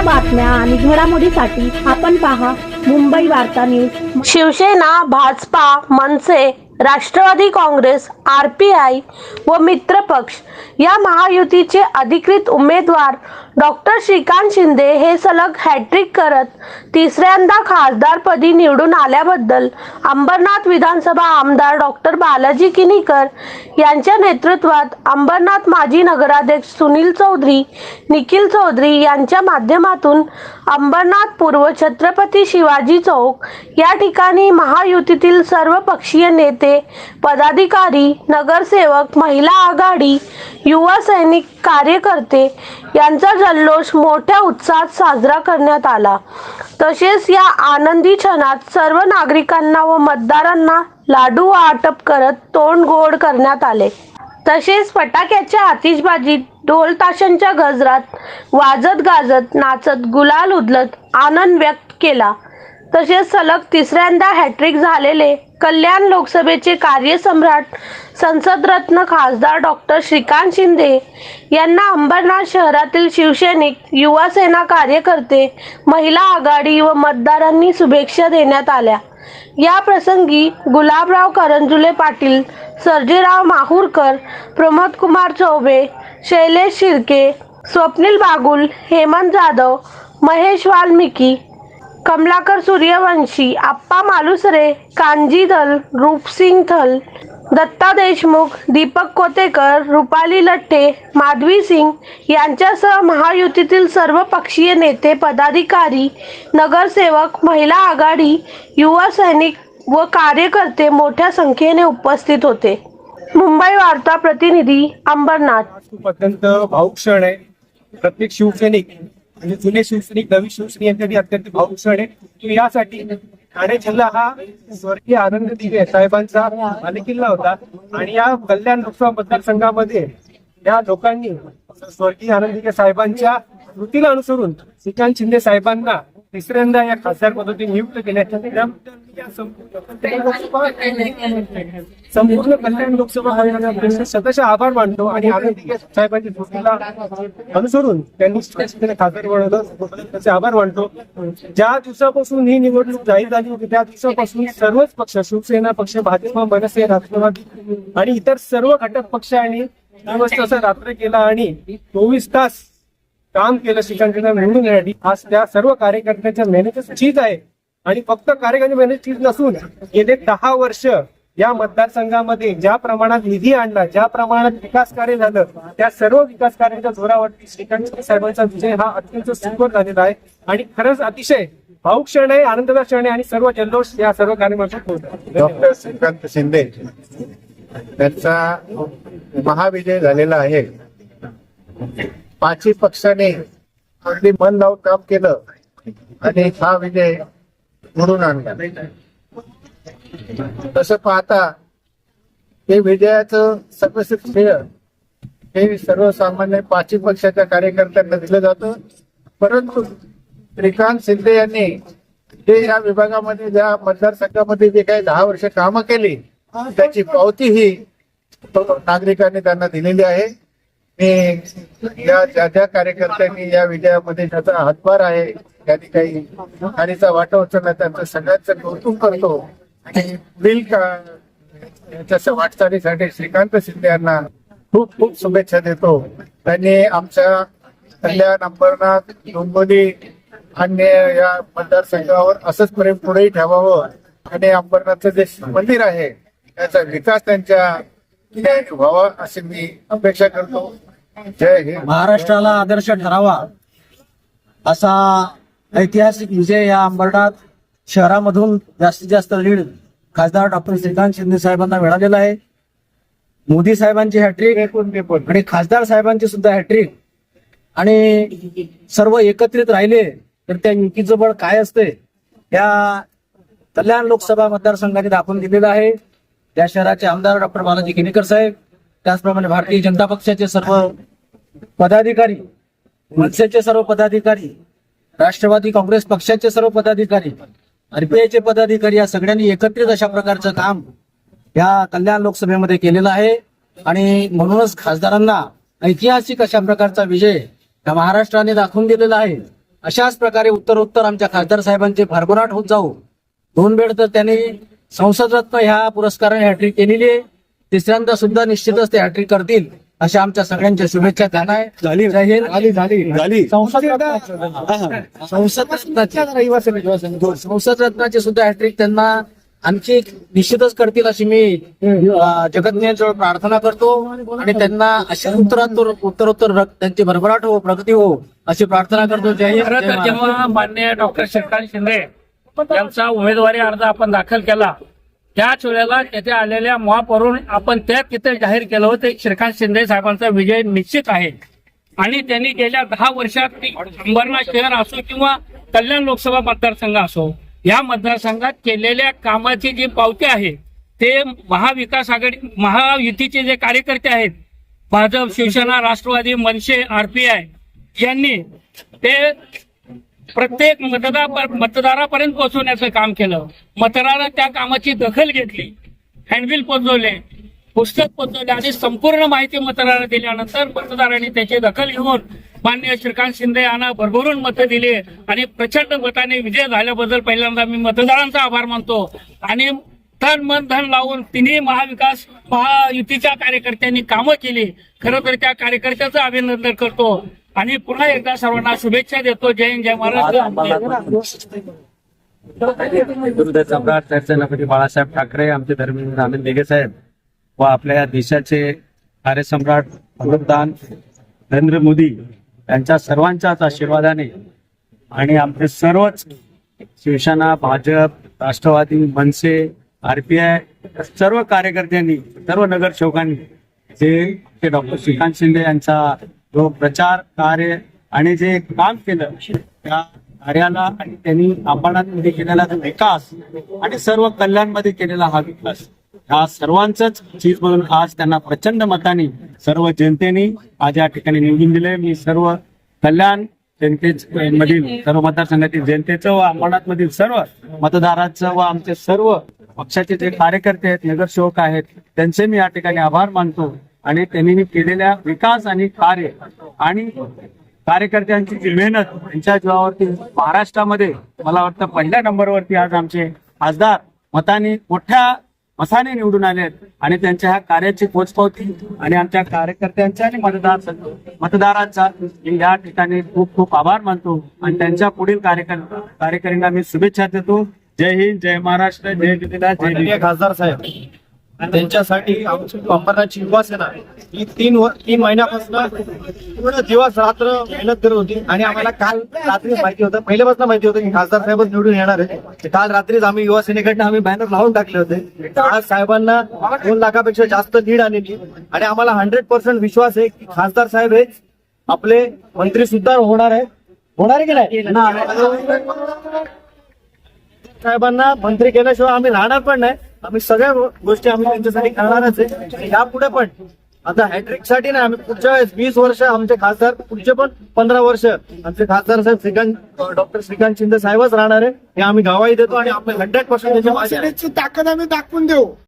ताज्या बातम्या आणि घडामोडीसाठी आपण पहा मुंबई वार्ता news. Shivsena Bhajpa Manse Rashtrawadi Congress R P I व मित्र पक्ष या महायुतीचे अधिकृत उमेदवार डॉक्टर श्रीकांत शिंदे हे सलग हॅट्रिक करत तिसऱ्यांदा खासदारपदी निवडून आल्याबद्दल अंबरनाथ विधानसभा आमदार डॉक्टर बालाजी किनीकर यांच्या नेतृत्वात अंबरनाथ माजी नगराध्यक्ष सुनील चौधरी निखिल चौधरी यांच्या माध्यमातून अंबरनाथ पूर्व छत्रपती शिवाजी चौक या ठिकाणी महायुतीतील सर्व पक्षीय नेते पदाधिकारी नगरसेवक महिला आघाडी युवा सैनिक कार्यकर्ते यांचा जल्लोष मोठ्या उत्साहात साजरा करण्यात आला. तसेच या आनंदी क्षणात सर्व नागरिकांना व मतदारांना लाडू वाटप करत तोंड गोड करण्यात आले. तसेच फटाक्याच्या आतिषबाजीत ढोल ताशांच्या गजरात वाजत गाजत नाचत गुलाल उदलत आनंद व्यक्त केला. तसेच सलग तिसऱ्यांदा हॅट्रिक झालेले कल्याण लोकसभेचे कार्यसम्राट संसदरत्न खासदार डॉक्टर श्रीकांत शिंदे यांना अंबरनाथ शहरातील शिवसैनिक युवासेना कार्यकर्ते महिला आघाडी व मतदारांनी शुभेच्छा देण्यात आल्या. या प्रसंगी गुलाबराव करंजुले पाटील सर्जेराव माहूरकर प्रमोद कुमार चौबे शैलेश शिर्के स्वप्नील बागुल हेमंत जाधव महेश वाल्मिकी कमलाकर सूर्यवंशी आप्पा मालुसरे कांजी थल रूपसिंग थल दत्ता देशमुख दीपक कोतेकर रुपाली लठ्ठे माधवी सिंग यांच्यासह महायुतीतील सर्व पक्षीय नेते पदाधिकारी नगरसेवक महिला आघाडी युवा सैनिक व कार्यकर्ते मोठ्या संख्येने उपस्थित होते मुंबई वार्ता प्रतिनिधी अंबरनाथ अत्यंत भाऊ क्षण आहे प्रत्येक शिवसैनिक म्हणजे जुने शिवसैनिक नवीन शिवसैनिक यांच्यासाठी अत्यंत भाऊ क्षण आहे यासाठी ठाणे जिल्हा हा स्वर्गीय आनंद दिवे साहेबांचा बालेकिल्ला होता. आणि या कल्याण लोकसभा मतदारसंघामध्ये या लोकांनी स्वर्गीय आनंद दिवे साहेबांच्या कृतीला अनुसरून श्रीकांत शिंदे साहेबांना तिसऱ्यांदा या खासदार पद्धती नियुक्त केल्या संपूर्ण कल्याण लोकसभा हरियाणा शतशः आभार मानतो आणि साहेबांची साहेबांच्या अनुसरून त्यांनी खासदार बनवलं त्याचे आभार मानतो. ज्या दिवसापासून ही निवडणूक जाहीर झाली होती त्या दिवसापासून सर्वच पक्ष शिवसेना पक्ष भाजप मनसे राष्ट्रवादी आणि इतर सर्व घटक पक्ष दिवस रात्र केला आणि चोवीस तास काम केलं शिक्षण निवडून येण्यासाठी आज त्या सर्व कार्यकर्त्यांच्या मेहनतच चीज आहे. आणि फक्त कार्यकर्ते मेहनत चीज नसून गेले दहा वर्ष या मतदारसंघामध्ये ज्या प्रमाणात निधी आणला ज्या प्रमाणात विकास कार्य झालं त्या सर्व विकास कार्याच्या जोरावरती श्रीकांत साहेबांचा विजय हा अत्यंत सुंदर झालेला आहे. आणि खरंच अतिशय भाऊ क्षण आहे आनंदाचा क्षण आहे आणि सर्व जल्लोष या सर्व कार्यक्रमात होत डॉक्टर श्रीकांत शिंदे त्यांचा महाविजय झालेला आहे. पाचही पक्षाने अगदी मन लावून काम केलं आणि हा विजय म्हणून आणला. तसं पाहता हे विजयाचं सगळं श्रेय हे सर्वसामान्य पाचवी पक्षाच्या कार्यकर्त्यांना दिलं जातं. परंतु श्रीकांत शिंदे यांनी जे या विभागामध्ये ज्या मतदारसंघामध्ये जे काही दहा वर्ष कामं केली त्याची पावती ही नागरिकांनी त्यांना दिलेली आहे. मी या ज्या ज्या कार्यकर्त्यांनी या विजयामध्ये ज्याचा हातभार आहे त्यांनी काही खाणीचा वाटा उचलला त्यांचं सगळ्यांचं कौतुक करतो. आणि पुढील का वाटचालीसाठी श्रीकांत शिंदे यांना खूप खूप शुभेच्छा देतो. त्यांनी आमच्या कल्याण अंबरनाथ डोंबिवली अन्य या मतदारसंघावर असंच प्रेम पुढेही ठेवावं. आणि अंबरनाथचं जे मंदिर आहे त्याचा विकास त्यांच्या व्हावा अशी मी अपेक्षा करतो. महाराष्ट्राला आदर्श ठरावा असा ऐतिहासिक विजय या अंबरनाथ शहरामधून जास्तीत जास्त लीड खासदार डॉक्टर श्रीकांत शिंदे साहेबांना मिळालेला आहे. मोदी साहेबांची हॅट्रिक आणि खासदार साहेबांची सुद्धा हॅट्रिक आणि सर्व एकत्रित राहिले तर त्या युतीचं बळ काय असते या कल्याण लोकसभा मतदारसंघाने दाखवून दिलेलं आहे. त्या शहराचे आमदार डॉक्टर बालाजी किनीकर साहेब त्याचप्रमाणे भारतीय जनता पक्षाचे सर्व पदाधिकारी मनसेचे सर्व पदाधिकारी राष्ट्रवादी काँग्रेस पक्षाचे सर्व पदाधिकारी आरपीआयचे पदाधिकारी या सगळ्यांनी एकत्रित अशा प्रकारचं काम या कल्याण लोकसभेमध्ये केलेलं आहे. आणि म्हणूनच खासदारांना ऐतिहासिक अशा प्रकारचा विजय या महाराष्ट्राने दाखवून दिलेला आहे. अशाच प्रकारे उत्तरोत्तर आमच्या खासदार साहेबांचे भरभराट होत जाऊ. दोन वेळ तर त्यांनी संसद रत्न ह्या पुरस्काराने हॅट्रिक केलेली आहे. तिसऱ्यांदा सुद्धा निश्चितच ते हॅट्रिक करतील. अशा आमच्या सगळ्यांच्या शुभेच्छा त्यांना झाली. झाली झाली. झाली. संसद रत्नाची संसद रत्नाची संसद रत्नाची सुद्धा हॅट्रिक त्यांना आणखी निश्चितच करतील अशी मी जगज्ञांजवळ प्रार्थना करतो. आणि त्यांना अशा उत्तरोत्तर उत्तरोत्तर त्यांची भरभराट हो प्रगती हो अशी प्रार्थना करतो. जय. जेव्हा मान्य डॉक्टर श्रीकांत शिंदे यांचा उमेदवारी अर्ज आपण दाखल केला. त्याच वेळेला येथे आलेल्या महापौरून आपण त्या तिथे जाहीर केलं होतं. श्रीकांत शिंदे साहेबांचा विजय निश्चित आहे. आणि त्यांनी गेल्या दहा वर्षात अंबरनाथ शहर असो किंवा कल्याण लोकसभा मतदारसंघ असो या मतदारसंघात केलेल्या कामाची जी पावती आहे ते महाविकास आघाडी महायुतीचे जे कार्यकर्ते आहेत भाजप शिवसेना राष्ट्रवादी मनसे आरपीआय यांनी ते प्रत्येक मतदार मतदारापर्यंत पोहोचवण्याचं काम केलं. मतदारानं त्या कामाची दखल घेतली. हँडबिल पोचवले पुस्तक पोचवले आणि संपूर्ण माहिती मतदाराला दिल्यानंतर मतदारांनी त्याची दखल घेऊन मान्य श्रीकांत शिंदे यांना भरभरून मतं दिली आणि प्रचंड मताने विजय झाल्याबद्दल पहिल्यांदा मी मतदारांचा आभार मानतो. आणि तन मन धन लावून तिन्ही महाविकास महायुतीच्या कार्यकर्त्यांनी कामं केली. खरं तर त्या कार्यकर्त्याचं अभिनंदन करतो. आणि पुन्हा एकदा सर्वांना शुभेच्छा देतो. जय हिंद जय महाराष्ट्र. सम्राट सरसेनापती बाळासाहेब ठाकरे आमचे धर्मेंद्र आनंद दिघे साहेब व आपल्या देशाचे कार्यसम्राट पंतप्रधान नरेंद्र मोदी यांच्या सर्वांच्याच आशीर्वादाने आणि आमचे सर्वच शिवसेना भाजप राष्ट्रवादी मनसे आरपीआय सर्व कार्यकर्त्यांनी सर्व नगरसेवकांनी जे ते डॉक्टर श्रीकांत शिंदे यांचा जो प्रचार कार्य आणि जे काम केलं त्या कार्याला आणि त्यांनी अंबरनाथमध्ये केलेला विकास आणि सर्व कल्याणमध्ये केलेला हा विकास हा सर्वांचंच चीज म्हणून आज त्यांना प्रचंड मताने सर्व जनतेने आज या ठिकाणी निवडून दिले. मी सर्व कल्याण जनते मधील सर्व मतदारसंघातील जनतेचं व अंबरनाथ मधील सर्व मतदारांचं व आमचे सर्व पक्षाचे जे कार्यकर्ते आहेत नगरसेवक आहेत त्यांचे मी या ठिकाणी आभार मानतो. आणि त्यांनी केलेल्या विकास आणि कार्य आणि कार्यकर्त्यांची जी मेहनत त्यांच्या जीवावरती महाराष्ट्रामध्ये मला वाटतं पहिल्या नंबरवरती आज आमचे खासदार मताने मोठ्या मताने निवडून आले आहेत आणि त्यांच्या ह्या कार्याची पोचपावती आणि आमच्या कार्यकर्त्यांचा आणि मतदार मतदारांचा मी या ठिकाणी खूप खूप आभार मानतो आणि त्यांच्या पुढील कार्यकर कार्यकर्त्यांना मी शुभेच्छा देतो. जय हिंद जय महाराष्ट्र जय जिल्हा जय खासदार साहेब. त्यांच्यासाठी आमची अंबरनाथची युवासेना ही तीन व- तीन महिन्यापासून पूर्ण दिवस रात्र मेहनत करत होती. आणि आम्हाला काल रात्री माहिती होतं पहिल्यापासून माहिती होतं की खासदार साहेबच निवडून येणार आहे. काल रात्रीच आम्ही युवासेनेकडनं आम्ही बॅनर लावून टाकले होते. आज साहेबांना दोन लाखापेक्षा जास्त लीड आलेली आणि आम्हाला हंड्रेड पर्सेंट विश्वास आहे की खासदार साहेब हेच आपले मंत्री सुद्धा होणार आहे. होणार आहे की नाही? साहेबांना मंत्री केल्याशिवाय आम्ही राहणार पण नाही. आम्ही सगळ्या गोष्टी आम्ही त्यांच्यासाठी करणारच आहे. यापुढे पण आता हॅट्रिकसाठी नाही आम्ही पुढच्या वेळेस वीस वर्ष आमचे खासदार पुढचे पण पंधरा वर्ष आमचे खासदार साहेब श्रीकांत डॉक्टर श्रीकांत शिंदे साहेबच राहणार आहे. हे आम्ही गावाही देतो आणि आपण हंड्रेड पर्सेंट ताकद आम्ही दाखवून देऊ.